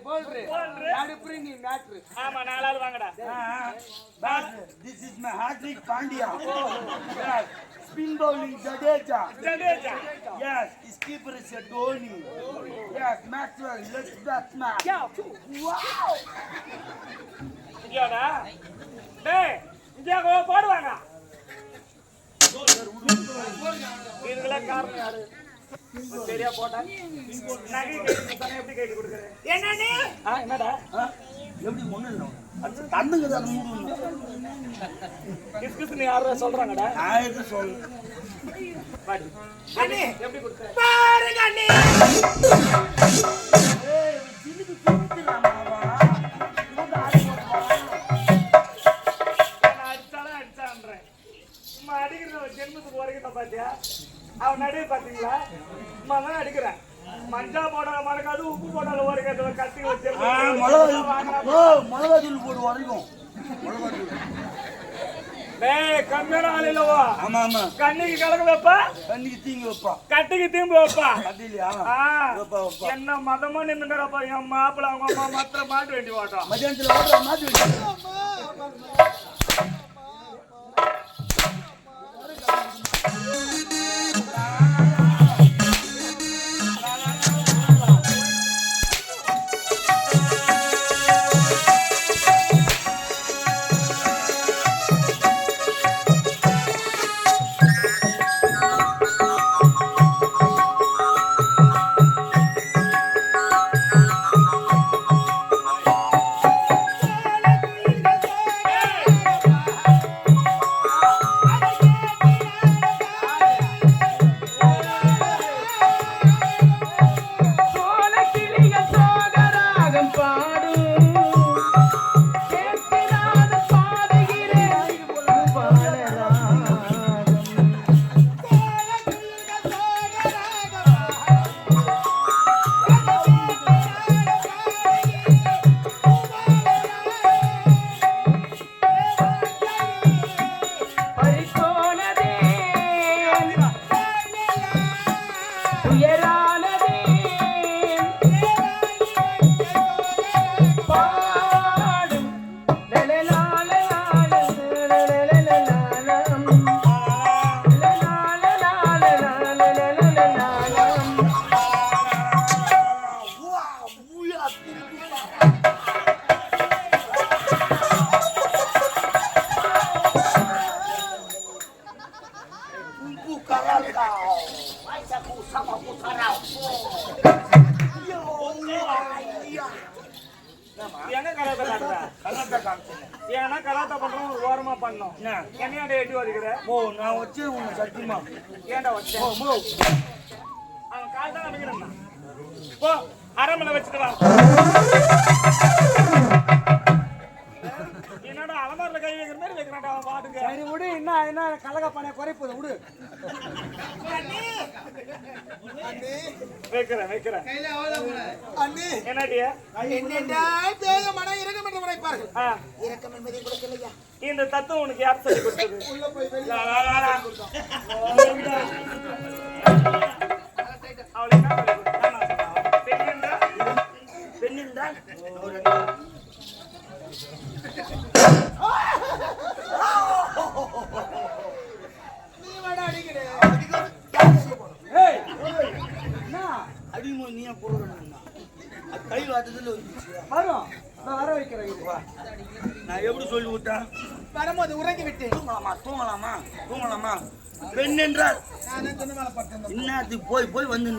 ஆ. அவர் போல்டரு Bowler. நடுப்புற நீ matter ஆமா நாலாவது வாங்கடா But this is my Hardik Pandya. Yes. Spin bowling Jadeja. Jadeja Yes. His keeper is a Dhoni. Yes. Maxwell. Let's batsman. Wow. இங்கடா டேய் இங்க போடுவாங்க இதுக்கெல்லாம் காரணம் யாரு சரியா போட்டா எப்படி கட்டி கொடுக்குறேன் என்ன நீ ஆ என்னடா? எப்படி ஒண்ணு இல்லை தந்துங்க தான் மூடு டிஸ்கஸ் நீ யாரோ சொல்றாங்கடா. நான் எது சொல்ல பாடி. அண்ணே எப்படி பாருங்க அவன் நடுவே பாத்தீங்களா? தான் அடிக்கிறேன். மஞ்சா போடாத மறக்காது உப்பு போடாத உரைக்காது கத்தி வச்சு ஆ, மிளகா தூள். போடு வரைக்கும் கம்மியான ஆள் இல்லவா ஆமா ஆமா. கண்ணிக்கு கலக்க வைப்பா? கண்ணிக்கு தீங்கி வைப்பா. கட்டிக்கு திரும்ப வைப்பா? என்ன மதமா நின்னுடப்பா என் மாப்பிள்ள அவங்க அம்மா மாத்திர மாட்ட வேண்டி வாட்டம் மத்தியானத்துல ஓடுற மாத்தி வச்சு será. கராத்தா பண்றோம் ஒரு ஓரமா பண்ணோம் என்ன? என்னையாண்ட எட்டி ஓ நான் உன்னை சத்தியமா? ஏன்டா வச்சேன் ஓ மோ. அவன் கால் தான் அமைக்கிறான் போ அரமனை வச்சுட்டு வா. என்னடா அலமாரில கை வைக்கிற மாதிரி வைக்கிறான்டா அவன் பாட்டுங்க சரி விடு. என்ன என்ன கலகப்பானை குறைப்பது விடு. வைக்கிறேன் வைக்கிறேன். என்னடியா? தேக இறக்கம் என்பதை கொடுக்கலையா இந்த தத்துவம் உனக்கு யார் சொல்லி கொடுத்தது? உள்ள போய் வெளியே லா, லா, லா, லா. அவளுக்கு என்ன சொல்லி கொடுத்தா? நான் சொன்னேன். பெண்ணுண்டா? பெண்ணின்றால் நீ வாடா அடிக்கிறே ஏய் என்ன? அடிமோ நீ கை வாட்டத்துல வந்துச்சு வரும். நான் எப்படி சொல்லி விட்டேன் வரும்போது உறங்கி விட்டேன். தூங்கலாமா? தூங்கலாமா? தூங்கலாமா? பெண் என்றால் இன்னத்துக்கு போய் போய் வந்து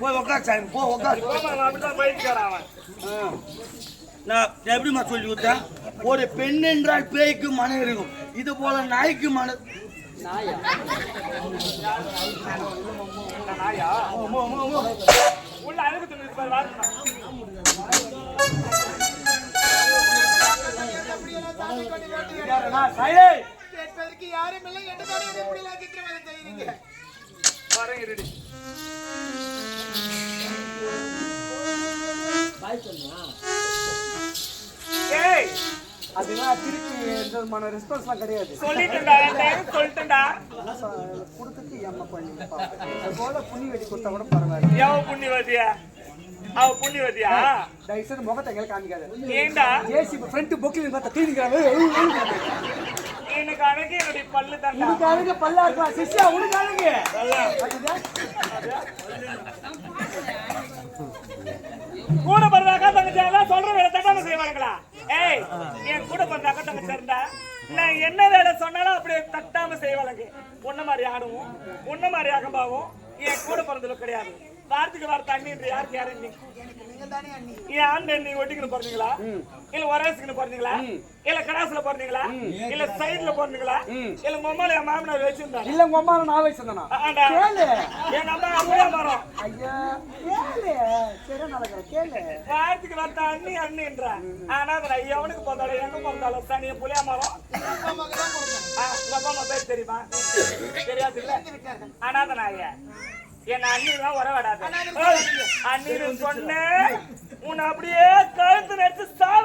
போய் உட்கார் சாமி போ. நான் எப்படிம்மா சொல்லி விட்டேன் ஒரு பெண் என்றால் பேய்க்கு மனம் இருக்கும் இது போல நாய்க்கு மன நாயா? என்ன நாயா? உள்ள அழுக்கு துணி இருக்கு பாரு, வாருங்க. யாரடா சாயே கேட்பதற்கு யாரும் இல்லை என்று தானே என்னை இப்படி எல்லாம் சித்திரவதை செய்றீங்க வரேன் இருடி. ஏய் அதெல்லாம் திருப்பி எந்த விதமான ரெஸ்பான்ஸ்லாம் கிடையாது. சொல்லிட்டுடா கொடுத்துட்டு என்ன பண்ணி போல புண்ணி வெடி கொடுத்தா கூட பரவாயில்ல. எவ புண்ணியவதியா அவ புண்ணியவதியா தயவு செய்து முகத்தை எங்களை காமிக்காது. ஏண்டா? ஏசி ஃப்ரண்ட் பொக்கில் பார்த்தா தீனிக்கிறாங்க எனக்கு அழகு என்னுடைய பல்லு உனக்கு அழகு பல்லா இருக்கலாம் சிஷ்யா? உனக்கு அழகு கூட அக்கா தங்கச்சி எல்லாம் சொல்ற வேலை தட்டாம செய்வாங்களா ஏய் என் கூட பிறந்த அக்கா தங்கச்சி நான் என்ன வேலை சொன்னாலும் அப்படியே தட்டாம செய்வாளுங்க. உன்ன மாதிரி ஆடுவோம் உன்ன மாதிரி அகம்பாவும் என் கூட பிறந்தது கிடையாது. வாரத்துக்கு வார தண்ணி யாருக்கு தானே அண்ணி? ஏன் ஆண்டு நீங்க ஒட்டிக்கணும் பிறந்தீங்களா இல்ல ஒரேசுக்குன்னு பிறந்தீங்களா இல்ல கடாசுல பிறந்தீங்களா இல்ல சைடுல பிறந்தீங்களா இல்ல அம்மால என் மாமனார் வச்சிருந்தாங்க இல்ல அம்மா நான் வயசு தானா ஆண்டா. கேளு. என் அம்மா அப்படியே மரம் வாரத்துக்கு வந்த அண்ணி அண்ணின்றா. ஆனா அதுல எவனுக்கு பிறந்தாலும் எங்க பிறந்தாலும் சனிய புளியா மரம். தெரியுமா? தெரியாது இல்ல அனாத நாய என்ன அண்ணி தான் வர விடாது அண்ணின்னு சொன்ன உன்னை அப்படியே கழுத்து நெடுத்து சாவ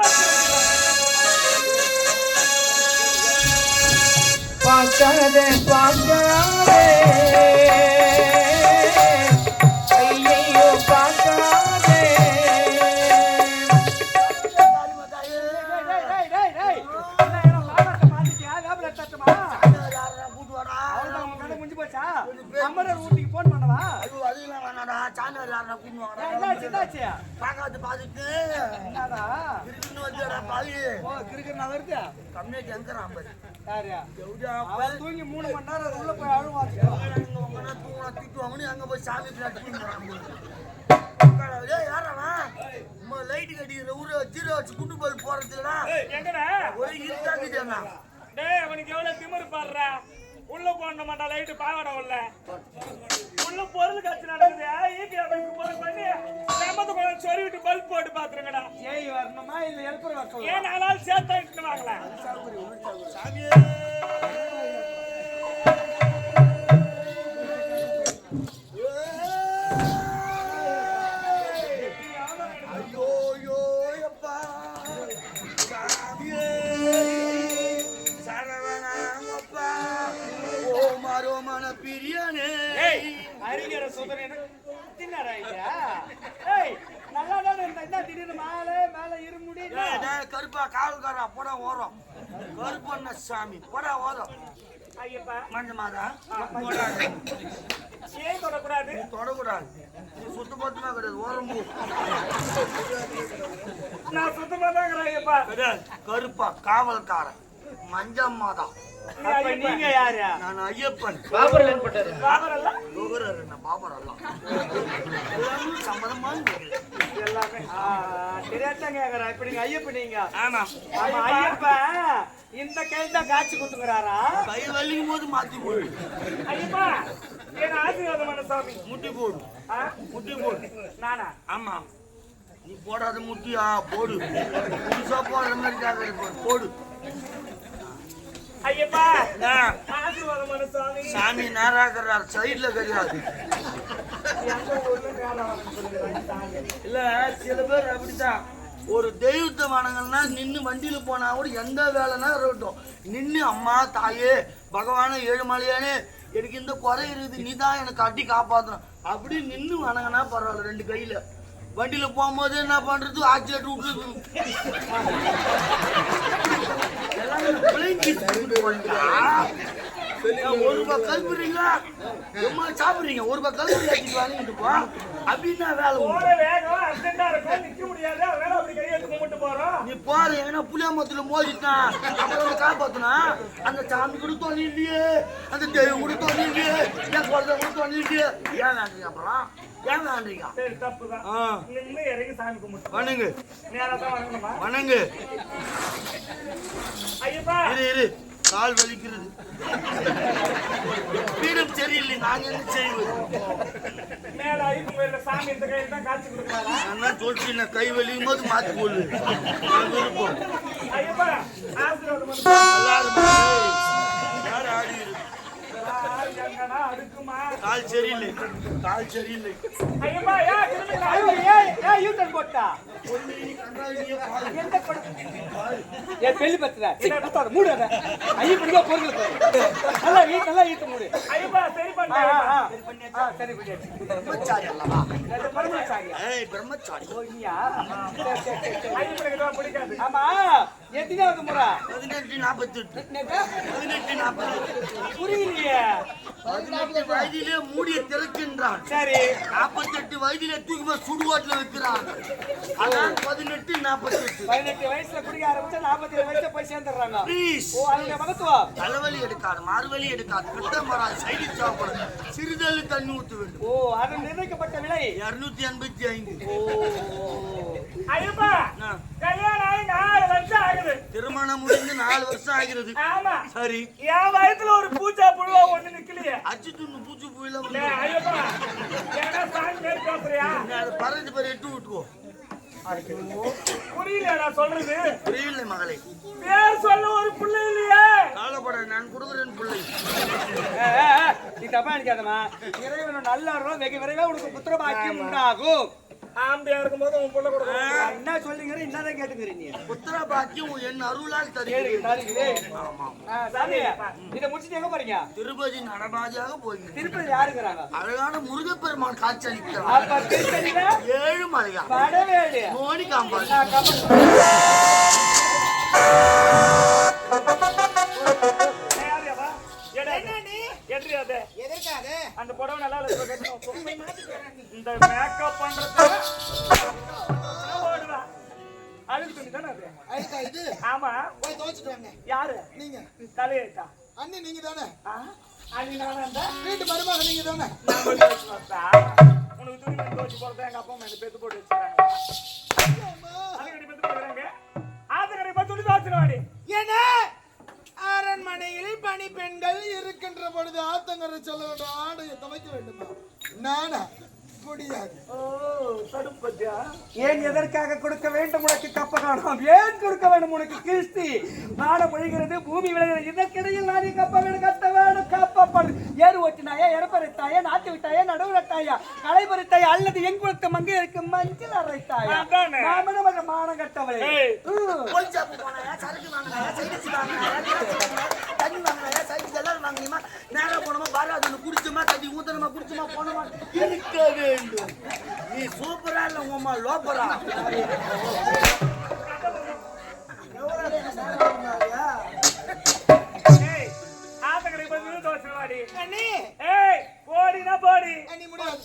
பார்க்காதே பார்க்காதே அங்க போய் சாமி லைட் கட்டிக்கிற ஊரை ஜீரோ வச்சு குண்டு போல் போறதுலடா எங்கடா? ஒரே இருட்டாக்குதுண்ணா டேய் அவனுக்கு எவ்வளவு திமிரு பாடுறா? உள்ள போன மாட்டா லைட்டு பாவாடை உள்ள? உள்ள பொருள் காட்சி நடக்குது. ஈபி அமைப்பு பொருள் பண்ணி சொறி விட்டு பல்ப் போட்டு பாத்துருங்கடா ஏய் வரணுமா இல்ல வர சொல்லு ஏன் நாலாவது சேர்த்து இட்டு வாங்கல ஐயோ சாமி. போடா ஓரம் ஐயப்பா. மஞ்ச மாதா. போடாது ஏன் தொடக்கூடாது? தொடக்கூடாது. நீ சுத்த பத்தமே கிடையாது. ஓரம் போ. நான் சுத்தமா தான் இருக்கிறேன் ஐயப்பா. கிடையாது. கருப்பா காவல்காரன். மஞ்ச மாதா. நீ ஐயப்பா. நீங்க யாரு? நான் ஐயப்பன். பாபர் அல்ல லோகரர் என்ன? பாபர் அல்ல. எல்லாமே. ஆ, தெரியாதான் கேக்குறா. இப்ப நீங்க ஐயப்ப நீங்க. ஆமா. ஆமா ஐயப்பன் இந்த கையில் தான் காட்சி கொடுத்துக்கிறாரா? கை வலிக்கும் போது மாத்தி போடு. ஐயப்பா என் ஆசீர்வாதம் பண்ண சாமி. முட்டி போடு? முட்டி போடு. நானா? ஆமா. நீ போடாத முட்டியா? போடு. புதுசா போடுற மாதிரி கேக்குறது போடு. போடு. ஐயப்பா ஆ, ஆசீர்வாதம் பண்ண சாமி. சாமி நேராகிறார் சைடுல கிடையாது இல்ல சில பேர் அப்படித்தான். ஒரு தெய்வத்தை வணங்கல்னா நின்று வண்டியில் போனால் கூட எந்த வேலைனா இருக்கட்டும். நின்று அம்மா தாயே பகவானே ஏழுமலையானே எனக்கு இந்த குறை இருக்குது நீ தான் எனக்கு கட்டி காப்பாற்றணும் அப்படி நின்று வணங்கினா பரவாயில்ல ரெண்டு கையில். வண்டியில் போகும்போது என்ன பண்ணுறது ஆட்சி விட்டு எல்லாமே ஒரு ரூபாய் கல்புறீங்களா? சும்மா சாப்பிடுறீங்க? ஒரு ரூபாய் கல்புரி அப்படின்னு வாங்கிட்டு போ அப்படின்னா வேலை புளியாமத்துல மோதிட்டான்? அப்புறம் காப்பாத்துனா? அந்த சாமி கூட தொழில் இல்லையே. அந்த தெய்வம் கூட தொழில் இல்லையே. என் குழந்தை கூட தொழில் இல்லையே. ஏன் அப்புறம்? வணங்கு. வணங்கு. இரு இரு. கால் வலிக்கிறது. பீடம் சரியில்லை நாங்க என்ன செய்வது? கொடுக்குறாரா நான் கை வலிக்கும் போது மாத்தி போடு விருப்பம் கால் சரியில்லை. கால் சரியில்லை. ஐயப்பா ஏன் திரும்பி ஐயோ, ஏய், ஏய், யூட்டன் போட்டா? எந்த படம்? என் பெல்லி பத்துற குத்தாத மூடு அதை. ஐயோ பிடிக்க பொருள் பாரு நல்லா ஈ நல்லா ஈத்து மூடு. ஐயப்பா சரி ஆ, பண்ணேன் ஆ, ஆ. ஆ, சரி பண்ணியாச்சு. பிரம்மச்சாரி அல்லவா? ஏய் ஓ நீயா? பிடிக்காது. ஆமா. எத்தனாவது முறை? பதினெட்டு நாற்பத்தி எட்டு? பதினெட்டு நாற்பத்தி எட்டு புரியலையே. பதினெட்டு வயதிலே மூடிய திறக்கின்றான். சரி. நாற்பத்தெட்டு வயதிலே தூக்கி போய் சுடுகாட்டுல வைக்கிறான். அதான் பதினெட்டு நாற்பத்தி எட்டு பதினெட்டு வயசுல குடிக்க ஆரம்பிச்சா நாற்பத்தி ஏழு வயசுல போய் சேர்ந்துடுறாங்க. ப்ளீஸ் ஓ அதனுடைய மகத்துவம் தலைவலி எடுக்காது மார்வலி எடுக்காது. பித்தம் வராது சைடு சாப்பிடும் சிறிதளவு தண்ணி ஊற்ற வேண்டும் ஓ அது நிர்ணயிக்கப்பட்ட விலை? இருநூத்தி எண்பத்தி ஐந்து. ஓ. ஐயப்பா. கல்யாணம் ஆகி நாலு வருஷம் ஆகுது. திருமணம் முடிந்து நாலு வருஷம் ஆகிறது. ஆமா. சரி. என் வயசுல ஒரு பூச்சா புழுவா ஒண்ணு நிக்கலையே. அச்சு துண்ணு பூச்சி புயல ஐயப்பா ஏன்னா சாமி பேர் பேசுறியா அதை பறந்து பேர் எட்டு விட்டுருவோம் புரியல நான் சொல்றது. புரியவில்லை மகளே. பேர் சொல்ல ஒரு பிள்ளை இல்லையே. காலப்பட நான் கொடுக்குறேன் பிள்ளை. நீ தப்பா நினைக்காதம்மா. இறைவன் நல்ல அருளும் வெகு விரைவா உனக்கு புத்திர பாக்கியம் உண்டாகும். ஆம்பியா இருக்கும்போது உன் பிள்ளை நான் என்ன சொல்லுங்கிற என்னதான் கேட்டுக்கிறீங்க நீ. புத்திர பாக்கியம் என் அருளால் இதை முடிச்சுட்டு எங்க போறீங்க? திருப்பதி நடராஜாக போகிறேன். திருப்பதி யாருங்கிறாங்க? அழகான முருகப்பெருமான் காட்சி அளிக்கிறார் ஏழு மலையா? வடவேடு மோனி கம்ப- எட்ரி அது. எதற்காக? அந்த புடவை நல்லா இந்த மேக்கப் பண்றது ஓடுவா அழுகு துணி தானே அது? அழுக்கா இது? ஆமா. போய் துவைச்சிட்டு யாரு? நீங்க. தலையெழுத்தா? அண்ணி நீங்க தானே? ஆ? அடி நானா வீட்டு மருமக நீங்க தானே? பார்த்தா, உனக்கு துணி துவைச்சு போறதா எங்க அப்பா அம்மா பெத்து போட்டு வச்சுக்கிறாங்க அதுக்கடி பெத்து போடுறாங்க ஆத்துக்கடி போய் துணி துவைச்சிருவாடி என்ன? அரண்மனையில் பணி பெண்கள் இருக்கின்ற பொழுது ஆத்தங்கரை சொல்ல வேண்டும் ஆடையை துவைக்க வேண்டுமா. நானா? முடியாது. ஏன் எதற்காக கொடுக்க வேண்டும் உனக்கு கப்ப காணும் ஏன் கொடுக்க வேண்டும் உனக்கு கிறிஸ்தி? நாடு பொழிகிறது பூமி விளைகிறது இதற்கிடையில் நான் நீ கப்ப வேணும் கட்ட வேணும் கப்பப்படு ஏறு ஓட்டினாயா? எரப்பரைத்தாயா நாட்டு விட்டாயா? நடுவு நட்டாயா? களை பறித்தாயா? அல்லது எங்குளத்து மங்கை இருக்கு மஞ்சள் அரைத்தாயா. மாமன மானம் கட்டவளே. குடிச்சோமா தண்ணி ஊத்தணுமா குடிச்சோமா போனோமா இருக்க வேண்டும். நீ சூப்பரா இல்ல உமா லோப்பரா? போடி. அண்ணி முடியாது.